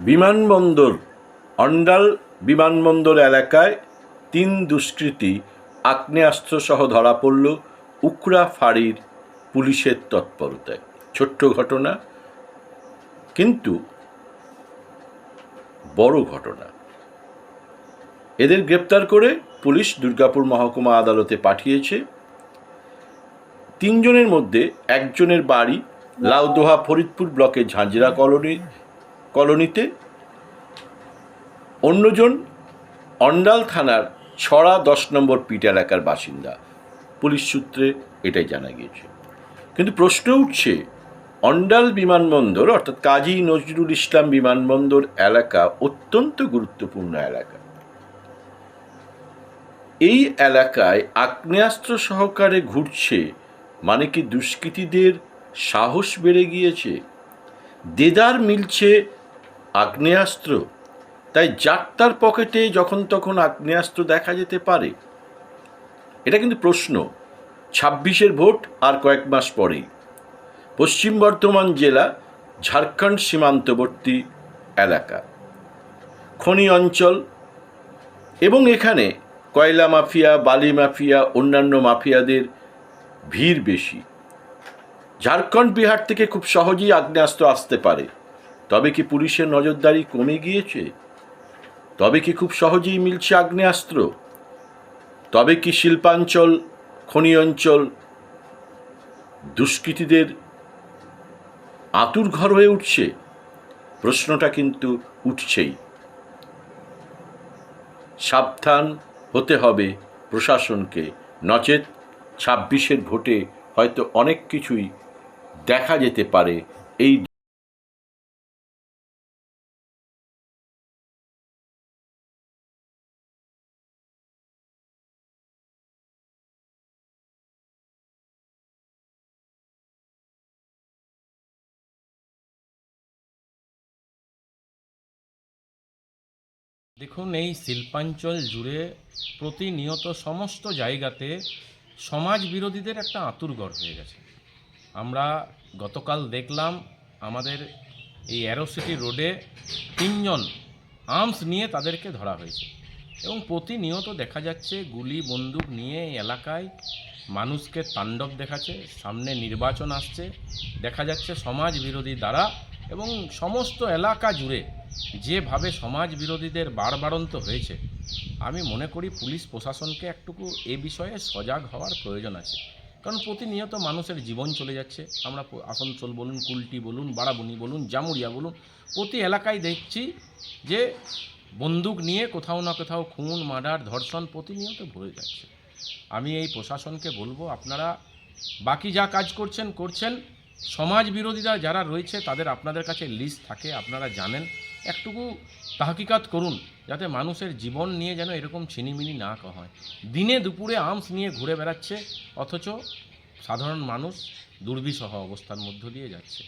বিমানবন্দর, অন্ডাল বিমানবন্দর এলাকায় তিন দুষ্কৃতী আগ্নেয়াস্ত্রসহ ধরা পড়ল উকরা ফাঁড়ির পুলিশের তৎপরতায়। ছোট্ট ঘটনা, কিন্তু বড় ঘটনা। এদের গ্রেপ্তার করে পুলিশ দুর্গাপুর মহকুমা আদালতে পাঠিয়েছে। তিনজনের মধ্যে একজনের বাড়ি লাউদোহা ফরিদপুর ব্লকের ঝাঁঝরা কলোনি কলোনিতে অন্যজন অন্ডাল থানার ছড়া দশ নম্বর পিট এলাকার বাসিন্দা। পুলিশ সূত্রে এটাই জানা গিয়েছে। কিন্তু প্রশ্ন উঠছে, অন্ডাল বিমানবন্দর অর্থাৎ কাজী নজরুল ইসলাম বিমানবন্দর এলাকা অত্যন্ত গুরুত্বপূর্ণ এলাকা। এই এলাকায় আগ্নেয়াস্ত্র সহকারে ঘুরছে মানে কি দুষ্কৃতীদের সাহস বেড়ে গিয়েছে? দেদার মিলছে আগ্নেয়াস্ত্র। তাই যাত্রার পকেটে যখন তখন আগ্নেয়াস্ত্র দেখা যেতে পারে। এটা কিন্তু প্রশ্ন। ছাব্বিশের ভোট আর কয়েক মাস পরেই। পশ্চিম বর্ধমান জেলা ঝাড়খণ্ড সীমান্তবর্তী এলাকা। খনি অঞ্চল এবং এখানে কয়লা মাফিয়া, বালি মাফিয়া, অন্যান্য মাফিয়াদের ভিড় বেশি। ঝাড়খণ্ড বিহার থেকে খুব সহজেই আগ্নেয়াস্ত্র আসতে পারে। তবে কি পুলিশের নজরদারি কমে গিয়েছে? তবে কি খুব সহজেই মিলছে আগ্নেয়াস্ত্র? তবে কি শিল্পাঞ্চল খনি অঞ্চল দুষ্কৃতীদের আতুর ঘর হয়ে উঠছে? প্রশ্নটা কিন্তু উঠছেই। সাবধান হতে হবে প্রশাসনকে। নচেত ছাব্বিশের ভোটে হয়তো অনেক কিছুই দেখা যেতে পারে এই দেখুন, এই শিল্পাঞ্চল জুড়ে প্রতিনিয়ত সমস্ত জায়গাতে সমাজ বিরোধীদের একটা আতুরঘর হয়ে গেছে। আমরা গতকাল দেখলাম, আমাদের এই অ্যারোসিটি রোডে তিনজন আর্মস নিয়ে তাদেরকে ধরা হয়েছে। এবং প্রতিনিয়ত দেখা যাচ্ছে, গুলি, বন্দুক নিয়ে এলাকায় মানুষকে তাণ্ডব দেখাচ্ছে, সামনে নির্বাচন আসছে, দেখা যাচ্ছে সমাজ বিরোধী দ্বারা এবং সমস্ত এলাকা জুড়ে যেভাবে সমাজ বিরোধীদের বাড়বাড়ন্ত হয়েছে, আমি মনে করি পুলিশ প্রশাসনকে একটুকু এ বিষয়ে সজাগ হওয়ার প্রয়োজন আছে। কারণ প্রতিনিয়ত মানুষের জীবন চলে যাচ্ছে। আমরা আসানসোল বলুন, কুলটি বলুন বাড়াবনি বলুন জামুরিয়া বলুন, প্রতি এলাকায় দেখছি যে বন্দুক নিয়ে কোথাও না কোথাও খুন, মার্ডার, ধর্ষণ প্রতিনিয়ত ভরে যাচ্ছে। আমি এই প্রশাসনকে বলব, আপনারা বাকি যা কাজ করছেন করছেন। সমাজ বিরোধীরা যারা রয়েছে, তাদের আপনাদের কাছে লিস্ট থাকে, আপনারা জানেন। একটুকু তাহকিকাত করুন, যাতে মানুষের জীবন নিয়ে যেন এরকম ছিনিমিনি না হয় দিনে দুপুরে আর্মস নিয়ে ঘুরে বেড়াচ্ছে, অথচ সাধারণ মানুষ দুর্বিষহ অবস্থার মধ্য দিয়ে যাচ্ছে।